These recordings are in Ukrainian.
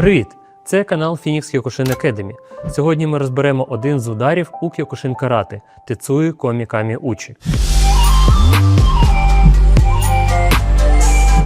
Привіт! Це канал Phoenix Kyokushin Academy. Сьогодні ми розберемо один з ударів у Kyokushin Карате Тецуї Комікамі Учі.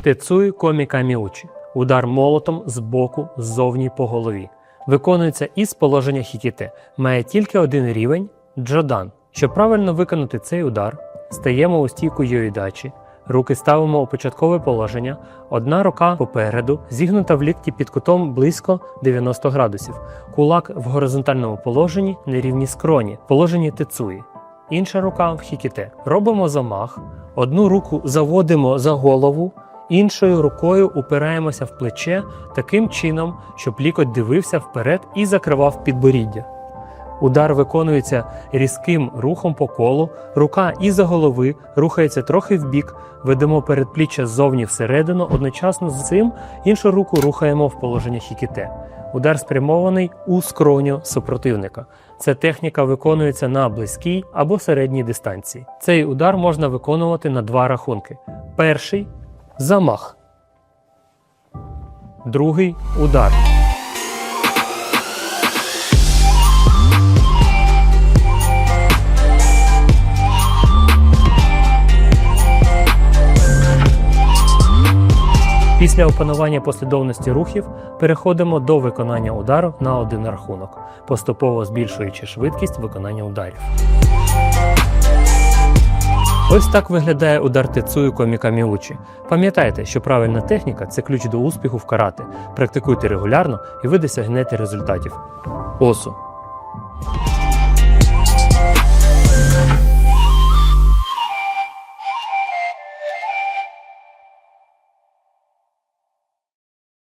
Тецуї Комікамі Учі. Удар молотом з боку ззовні по голові. Виконується із положення хікіте. Має тільки один рівень джодан. Щоб правильно виконати цей удар, стаємо у стійку йоїдачі, руки ставимо у початкове положення, одна рука попереду, зігнута в лікті під кутом близько 90 градусів, кулак в горизонтальному положенні на рівні скроні, положенні тецуї. Інша рука в хікіте. Робимо замах, одну руку заводимо за голову, іншою рукою упираємося в плече таким чином, щоб лікоть дивився вперед і закривав підборіддя. Удар виконується різким рухом по колу, рука із-за голови рухається трохи вбік, ведемо передпліччя ззовні всередину, одночасно з цим іншу руку рухаємо в положення хікіте. Удар спрямований у скроню супротивника. Ця техніка виконується на близькій або середній дистанції. Цей удар можна виконувати на два рахунки: перший замах, другий удар. Після опанування послідовності рухів переходимо до виконання удару на один рахунок, поступово збільшуючи швидкість виконання ударів. Ось так виглядає удар тецую комікаміучі. Пам'ятайте, що правильна техніка це ключ до успіху в карате. Практикуйте регулярно і ви досягнете результатів. Осу.